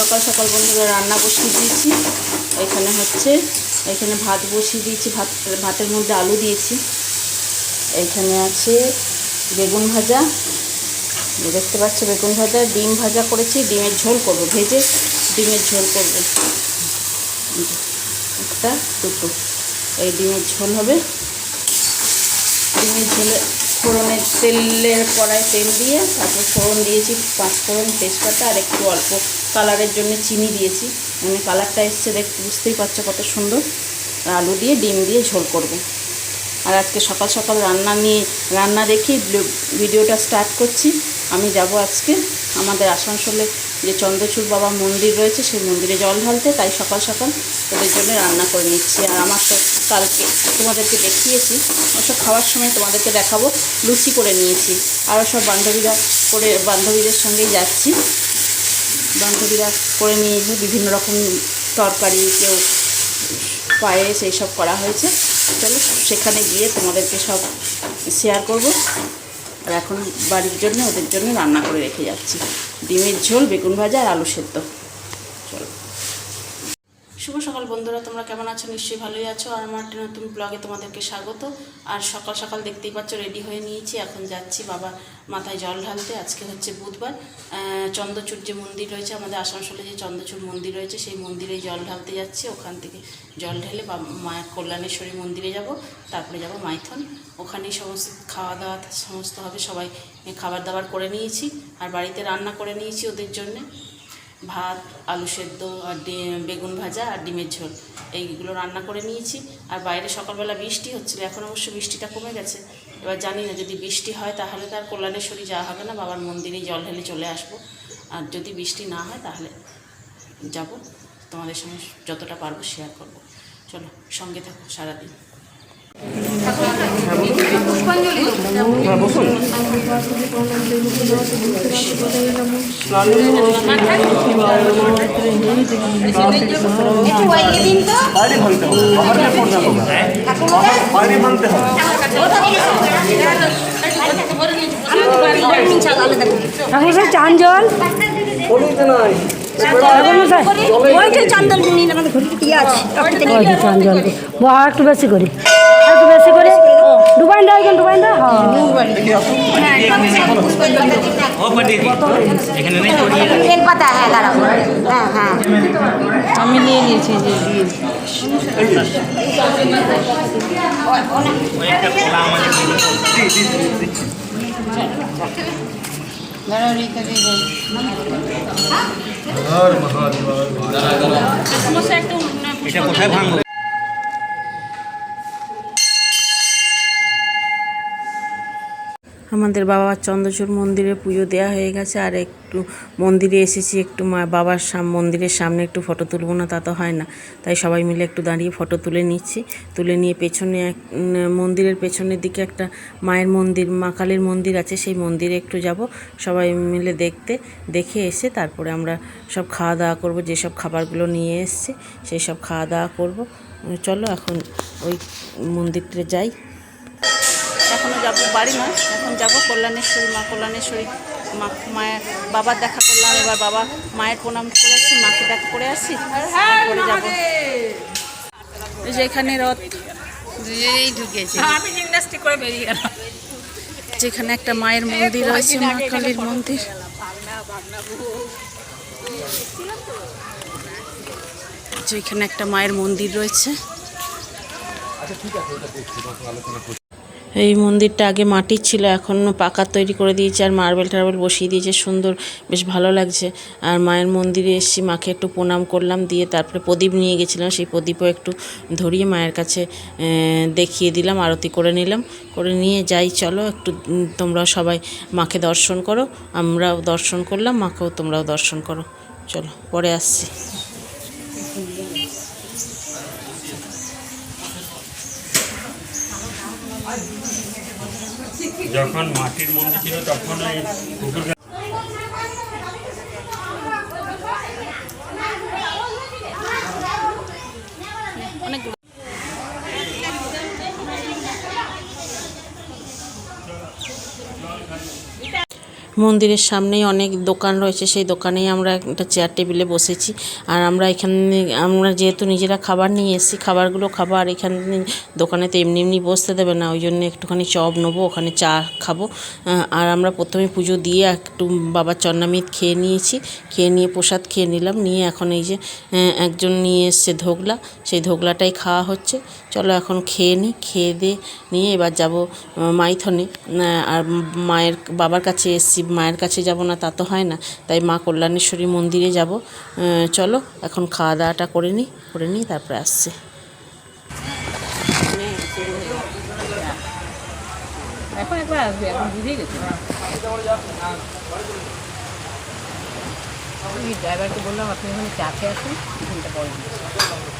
সকাল সকাল বন্ধুরা রান্না বসিয়ে দিয়েছি। এখানে হচ্ছে, এখানে ভাত বসিয়ে দিয়েছি, ভাত, ভাতের মধ্যে আলু দিয়েছি। এখানে আছে বেগুন ভাজা। দেখতে পাচ্ছ বেগুন ভাজা, ডিম ভাজা করেছি, ডিমের ঝোল করব, ভেজে ডিমের ঝোল করব। একটা, দুটো। এই ডিমের ঝোল হবে। ডিমের ঝোলে ফোড়নের তেলের কড়াই তেল দিয়ে, তারপর ফোড়ন দিয়েছি পাঁচ ফোড়ন তেজপাতা আর একটু অল্প কালারের জন্য চিনি দিয়েছি। মানে কালারটা এসছে, দেখ, বুঝতেই পারছ কত সুন্দর। আলু দিয়ে, ডিম দিয়ে ঝোল করব। আর আজকে সকাল সকাল রান্না নিয়ে, রান্না রেখেই ভিডিওটা স্টার্ট করছি। আমি যাব আজকে আমাদের আসানসোলে যে চন্দ্রচূড় বাবা মন্দির রয়েছে, সেই মন্দিরে জল ঢালতে। তাই সকাল সকাল ওদের জন্য রান্না করে নিচ্ছি। আর আমার তো কালকে তোমাদেরকে দেখিয়েছি ওসব খাওয়ার সময় তোমাদেরকে দেখাবো। লুচি করে নিয়েছি। আরও সব বান্ধবীরা করে, বান্ধবীদের সঙ্গেই যাচ্ছি। বান্ধবীরা করে নিয়েছি, বিভিন্ন রকম তরকারি কেউ পায়েস এইসব করা হয়েছে। চলো সেখানে গিয়ে তোমাদেরকে সব শেয়ার করব। আর এখন বাড়ির জন্য, ওদের জন্য রান্না করে রেখে যাচ্ছি। ডিমের ঝোল, বেগুন ভাজা আর আলু সেদ্ধ। শুভ সকাল বন্ধুরা, তোমরা কেমন আছো? নিশ্চয়ই ভালোই আছো। আর আমার নতুন ব্লগে তোমাদেরকে স্বাগত। আর সকাল সকাল দেখতেই পাচ্ছ রেডি হয়ে নিয়েছি। এখন যাচ্ছি বাবা মাথায় জল ঢালতে। আজকে হচ্ছে বুধবার। চন্দ্রচূড় যে মন্দির রয়েছে, আমাদের আসানসোলে যে চন্দ্রচূড় মন্দির রয়েছে, সেই মন্দিরে জল ঢালতে যাচ্ছি। ওখান থেকে জল ঢেলে বা মায়ের কল্যাণেশ্বরী মন্দিরে যাব। তারপরে যাব মাইথন। ওখানেই সমস্ত খাওয়া দাওয়া সমস্ত হবে। সবাই খাবার দাবার করে নিয়েছি। আর বাড়িতে রান্না করে নিয়েছি ওদের জন্যে। ভাত, আলু সেদ্ধ, আর বেগুন ভাজা, আর ডিমের ঝোল। এইগুলো রান্না করে নিয়েছি। আর বাইরে সকালবেলা বৃষ্টি হচ্ছিল, এখন অবশ্য বৃষ্টিটা কমে গেছে। এবার জানি না, যদি বৃষ্টি হয় তাহলে তার কল্যাণেশ্বরী যাওয়া হবে না, বাবার মন্দিরে জল ঢেলে চলে আসব। আর যদি বৃষ্টি না হয় তাহলে যাব। তোমাদের সঙ্গে যতটা পারব শেয়ার করব। চলো, সঙ্গে থাকো সারাদিন। বাইরে ভাঙতে হবে। ঠাকুর চান জল। চান জল। নিন। আমাদের ঘরে কি আছে। ওইটা চান জল বা একটু বেশি করি। একটু বেশি করে ডুবাইন দেয় কেন ডুবাইন দেয় বেলপাতা হ্যাঁ দাঁড়াও হ্যাঁ হ্যাঁ আমি নিয়ে নিয়েছি যে দিয়ে এটা কোথায় ভাঙলো আমাদের বাবার চন্দ্রচূড় মন্দিরে পুজো দেওয়া হয়ে গেছে, আর একটু মন্দিরে এসেছি, একটু মা বাবার সাম, মন্দিরের সামনে একটু ফটো তুলবো না তা তো হয় না। তাই সবাই মিলে একটু দাঁড়িয়ে ফটো তুলে নিচ্ছি। তুলে নিয়ে পেছনে এক মন্দিরের পেছনের দিকে একটা মায়ের মন্দির, মা কালীর মন্দির আছে, সেই মন্দিরে একটু যাব। সবাই মিলে দেখতে, দেখে এসে তারপরে আমরা সব খাওয়া দাওয়া করব, যেসব খাবারগুলো নিয়ে এসছে সেই সব খাওয়া দাওয়া করব। চলো এখন ওই মন্দিরটা যাই। যাব বাড়ি নয় এখন যাব কল্যাণেশ্বরী মা কল্যাণেশ্বরী মা মায়ের বাবার দেখা করলাম এবার বাবা মায়ের প্রণাম করে আসছি মাকে দেখা করে আসছি তারপরে যাব। এই যে এখানে রথ। ঢুকেছে। আমি জিমনাস্টিক করে বেরিয়ে গেলাম। যেখানে একটা মায়ের মন্দির রয়েছে মা কালীর মন্দির। যেখানে একটা মায়ের মন্দির রয়েছে। এই মন্দিরটা আগে মাটির ছিল এখন পাকা তৈরি করে দিয়েছে আর মার্বেল টার্বেল বসিয়ে দিয়েছে সুন্দর বেশ ভালো লাগছে। আর মায়ের মন্দিরে এসেছি মাকে একটু প্রণাম করলাম দিয়ে তারপরে প্রদীপ নিয়ে গেছিলাম সেই প্রদীপও একটু ধরিয়ে মায়ের কাছে দেখিয়ে দিলাম আরতি করে নিলাম। করে নিয়ে যাই চলো একটু উম, তোমরাও সবাই মাকে দর্শন করো আমরাও দর্শন করলাম মাকেও তোমরাও দর্শন করো। চলো পরে আসছি। যখন মাটির মন্দির ছিল তখন মন্দিরের সামনেই অনেক দোকান রয়েছে, সেই দোকানেই আমরা একটা চেয়ার টেবিলে বসেছি। আর আমরা এখানে আমরা যেহেতু নিজেরা খাবার নিয়ে এসেছি, খাবারগুলো খাব, আর এখানে দোকানে তো এমনি এমনি বসতে দেবে না, ওই জন্য একটুখানি চপ নেব, ওখানে চা খাব। আর আমরা প্রথমে পুজো দিয়ে একটু বাবার চন্নামিত খেয়ে নিয়েছি, খেয়ে নিয়ে প্রসাদ খেয়ে নিলাম, নিয়ে এখন এই যে একজন নিয়ে এসছে ধোগলা, সেই ধোগলাটাই খাওয়া হচ্ছে। চলো এখন খেয়ে নিই খেয়ে দিয়ে নিয়ে এবার যাব মাইথনে। আর মায়ের, বাবার কাছে এসছি মায়ের কাছে যাব না, তা তো হয় না। তাই মা কল্যাণেশ্বরী মন্দিরে যাব। চলো, এখন খাওয়া দাওয়াটা করে নিই করে নিই তারপরে আসছি। এখন ড্রাইভারকে বললাম, আপনি এখানে চা খেয়ে আসুন ঘণ্টা পরে দিচ্ছি।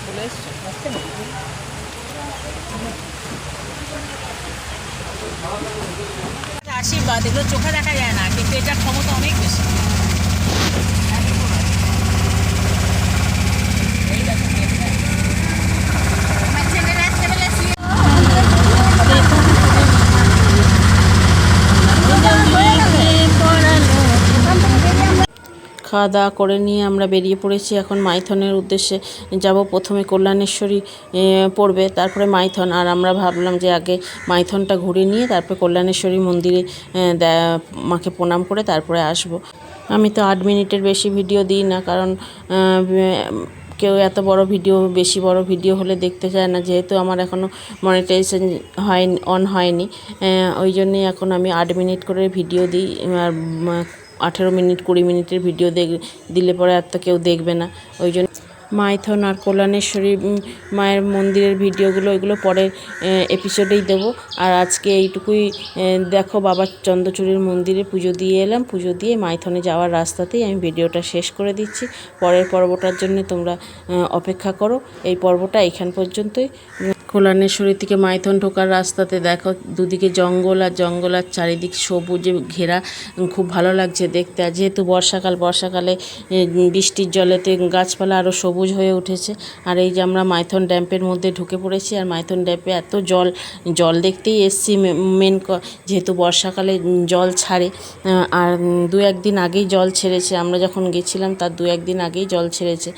বলে এসছো, আসছে না? আশীর্বাদ এগুলো চোখে দেখা যায় না কিন্তু এটার ক্ষমতা অনেক বেশি এই দেখো গেটটা। আমার ছেলে রাত্রেবেলা শুয়ে খাওয়া দাওয়া করে নিয়ে আমরা বেরিয়ে পড়েছি। এখন মাইথনের উদ্দেশ্যে যাব। প্রথমে কল্যাণেশ্বরী পড়বে, তারপরে মাইথন। আর আমরা ভাবলাম যে আগে মাইথনটা ঘুরে নিয়ে তারপরে কল্যাণেশ্বরী মন্দিরে মাকে প্রণাম করে তারপরে আসব। আমি তো আট মিনিটের বেশি ভিডিও দিই না, কারণ কেউ এত বড় ভিডিও, বেশি বড় ভিডিও হলে দেখতে চায় না। যেহেতু আমার এখনও মনিটাইজেশন হয় অন হয়নি ওই জন্যই এখন আমি আট মিনিট করে ভিডিও দিই। আর আঠেরো মিনিট, কুড়ি মিনিটের ভিডিও দেখ, দিলে পরে আর তো কেউ দেখবে না। ওই জন্য মাইথন আর কল্যাণেশ্বরী মায়ের মন্দিরের ভিডিওগুলো এগুলো পরের এপিসোডেই দেবো। আর আজকে এইটুকুই দেখো বাবার চন্দ্রচূড়ির মন্দিরে পুজো দিয়ে এলাম। পুজো দিয়ে মাইথনে যাওয়ার রাস্তাতেই আমি ভিডিওটা শেষ করে দিচ্ছি। পরের পর্বটার জন্য তোমরা অপেক্ষা করো। এই পর্বটা এখান পর্যন্তই। কল্যাণেশ্বরী থেকে মাইথন ঢোকার রাস্তাতে দেখো, দুদিকে জঙ্গল আর জঙ্গল আর চারিদিক সবুজে ঘেরা, খুব ভালো লাগছে দেখতে। আর যেহেতু বর্ষাকাল, বর্ষাকালে বৃষ্টির জলেতে গাছপালা আরও সবুজ হয়ে উঠেছে। আর এই যে আমরা মাইথন ড্যাম্পের মধ্যে ঢুকে পড়েছি, আর মাইথন ড্যাম্পে এত জল জল দেখতেই এসছি মেন যেহেতু বর্ষাকালে জল ছাড়ে আর দু একদিন আগেই জল ছেড়েছে। আমরা যখন গেছিলাম, তার দু একদিন আগেই জল ছেড়েছে।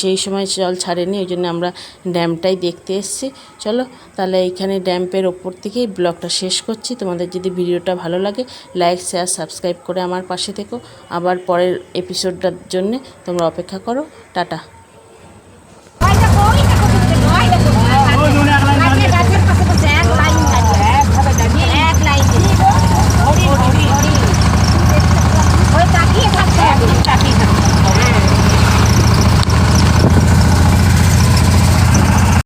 সেই সময় জল ছাড়েনি, ওই জন্য আমরা ড্যামটাই দেখতে এসেছি। চলো তাহলে এইখানে ড্যাম্পের ওপর থেকেই ব্লগটা শেষ করছি। তোমাদের যদি ভিডিওটা ভালো লাগে লাইক শেয়ার সাবস্ক্রাইব করে আমার পাশে থেকো। আবার পরের এপিসোডটার জন্যে তোমরা অপেক্ষা করো। টাটা।